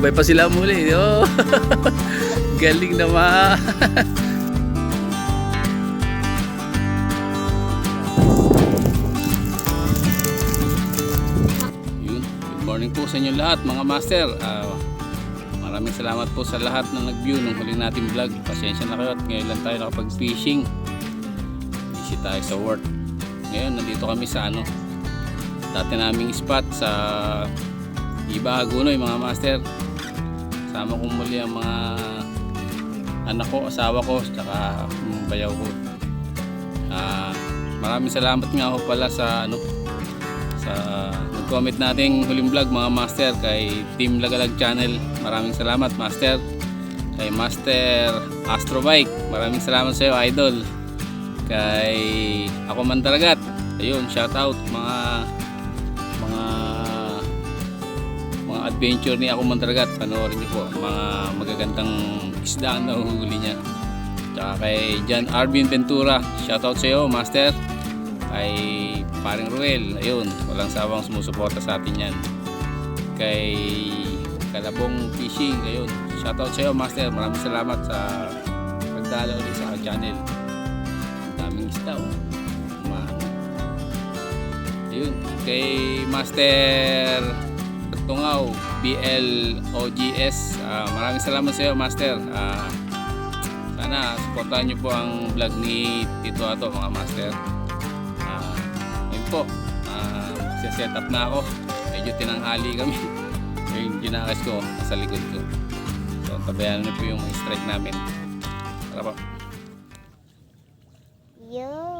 Sabay pa sila muli. Oh. Galing naman. Yun. Good morning po sa inyo lahat mga master. Ah, maraming salamat po sa lahat na nag-view ng huli nating vlog. Pasensya na kayo at ngayon lang tayo nakapag-fishing. Busy tayo sa work. Ngayon nandito kami sa ano dati naming spot sa Iba Hagunoy mga master. Sama ko muli ang mga anak ko, asawa ko, tsaka yung bayaw ko. Ah, maraming salamat nga ho pala sa ano sa nag-comment nating huling vlog mga master kay Team Lagalag Channel. Maraming salamat master. Kay Master Astrobike. Maraming salamat sa iyo idol. Kay ako man talagat. Ayun, shout out mga adventure ni ako man talagat. Panoorin niyo po mga magagandang isda ang nahuhuli niya. Tsaka kay John Arvin Ventura. Shout out sa iyo master kay paring Ruel ayun walang sawang sumusuporta sa atin yan kay Kalabong Fishing ayun shoutout sa iyo master maraming salamat sa pagdala ulit sa channel ang daming isda oh. Ma- ayun kay master Tungaw BLOGS ah, maraming salamat sa iyo master. Ah, sana supportahan niyo po ang vlog ni Tito Ato mga master. Ah, yun po. Uh, set up na ako. Medyo tinanghali kami. Yung ginakas ko sa likod ko. So tabayan na po yung strike namin. Tara po. Yun.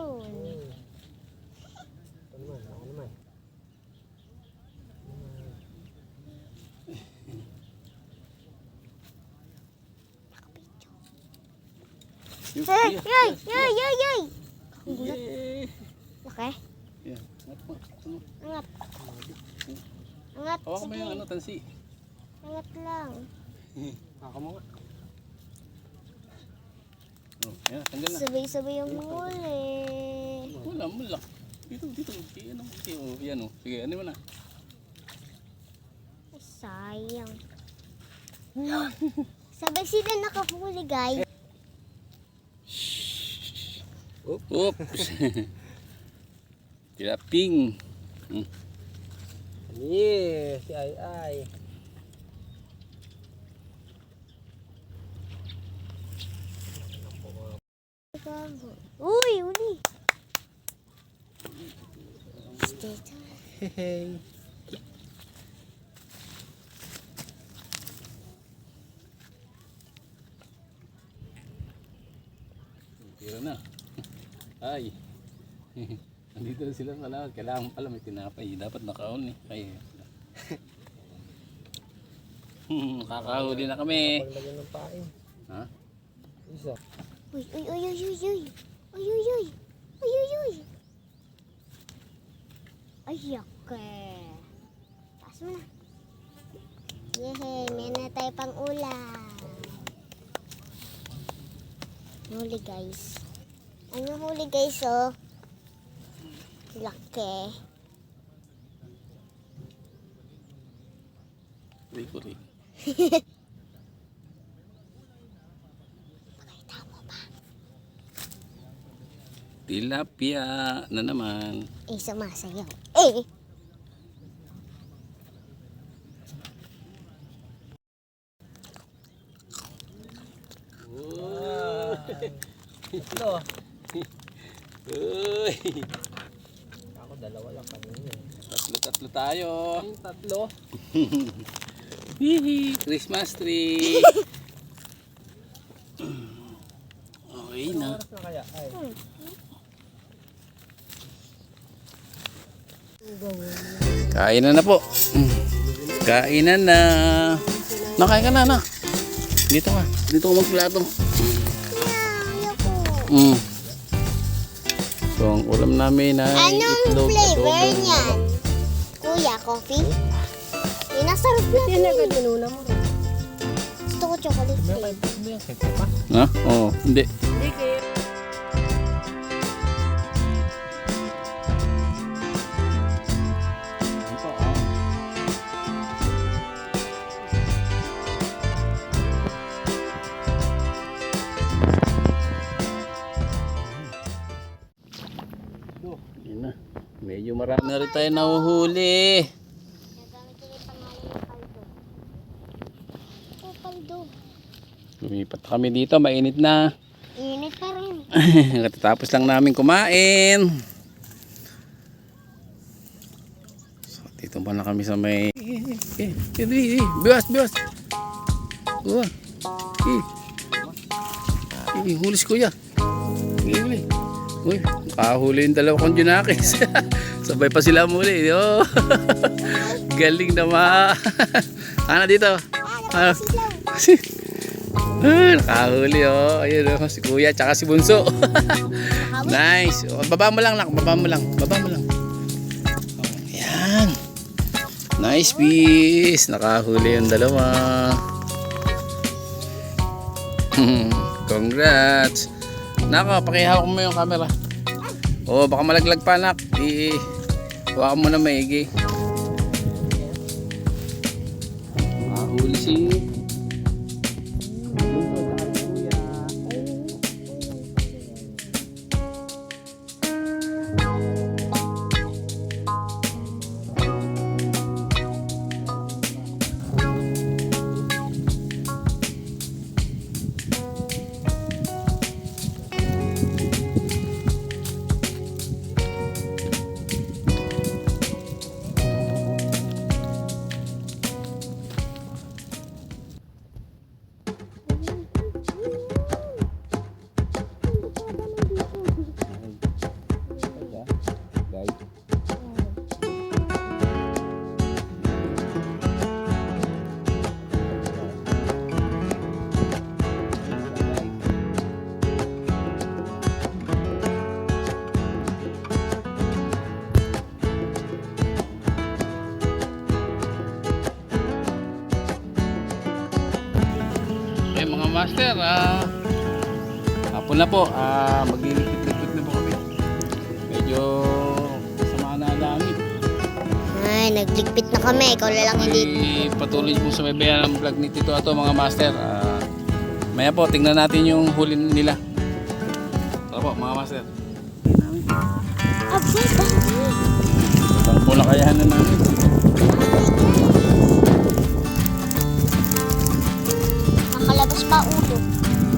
Yoy, yoy, yoy, yoy. Okay. Yeah. Angat. Ano? Angat. Angat. Hawakan mo ano, tansi. Angat lang. Haka mo. Oh, yan, tanggal na. Sabay-sabay yung huli. Wala, wala. Dito, dito. Ano, oh, yan oh. Sige, ano mo na. Ay, sayang. Sabay sila nakahuli, guys. Oops. Tilaping. Hmm. Yeah, si Ay Ay. Uy, uli. Hey. Tira na. Ay. Nandito na sila pala. Kailangan pala may tinapay. Dapat nakaon eh. Ay. Hmm, Kakahuli na kami. Paglagyan ng pain. Ha? Isa. Uy, uy, uy, uy, uy, uy. Uy, uy, uy. Uy, uy, uy. Ay, yake. Taas mo na. Yehey, may na tayo pang ulam. Huli, guys. Ano huli, guys, oh? Laki. Pakita mo ba? Tilapia na naman. Eh, sumasayaw. Eh! Ito. Uy! Ako dalawa lang kanina. eh. Tatlo-tatlo tayo. Yung tatlo. Hihi! Christmas tree! Okay na. oras na kaya? Ay. Kainan na po. Kainan na. Nakain ka na, na. Dito ka. Dito ka magplato. Mm. So, ang ulam namin ay Anong itlog, flavor adobo. niyan? Kuya, coffee? Inasarap natin. Yan agad inuna mo rin. Gusto ko chocolate flavor. Papa. Ha? Oo. Hindi. Hindi kay Medyo marami na rin tayo nahuhuli. Lumipat kami dito, mainit na. Init pa rin. Katatapos lang namin kumain. So, dito pa na kami sa may... Eh, eh, eh, biwas, biwas. Uwa. Eh. Eh, hulis kuya. Eh, huli. Uy, nakahuli yung dalawa kong junakis. Sabay pa sila muli. Oh. Galing naman. Ano dito? Ah, Ah. Ah, nakahuli oh. Ayun oh, si Kuya tsaka si Bunso. nice. Oh, baba mo lang, nak. Baba mo lang. Baba mo lang. Oh, yan. Nice piece. Nakahuli yung dalawa. Congrats. Nako, pakihawak mo yung camera. Oh, baka malaglag pa, nak. I Hawakan mo na maigi. Nakahuli si master, ah hapon na po, ah maglilipit-lipit na po kami. Medyo sama na langit. Ay, nagligpit na kami. Ikaw na lang hindi. Ay, patuloy po sa may bayan ng vlog ni Tito Ato mga master. Ah, maya po, tingnan natin yung huli nila. Ito po mga master. Abay, bakit? Ibang po nakayahan na namin. Nakalabas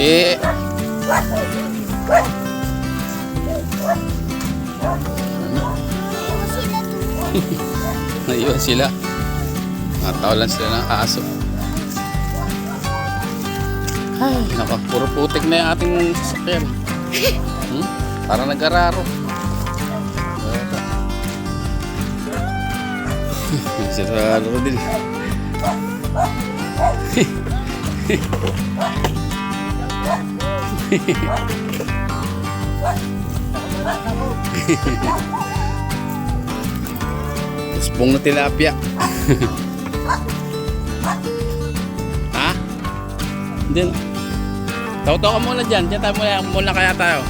Doon. Naiwan sila. Natawalan sila ng aso. Ay, naka, puro putik na yung ating sasakyan. Hmm? Parang nag-araro. Siraro din. Uspong na tilapia. ha? Hindi. Tawtaw ka muna dyan. Diyan tayo muna, muna kaya tayo.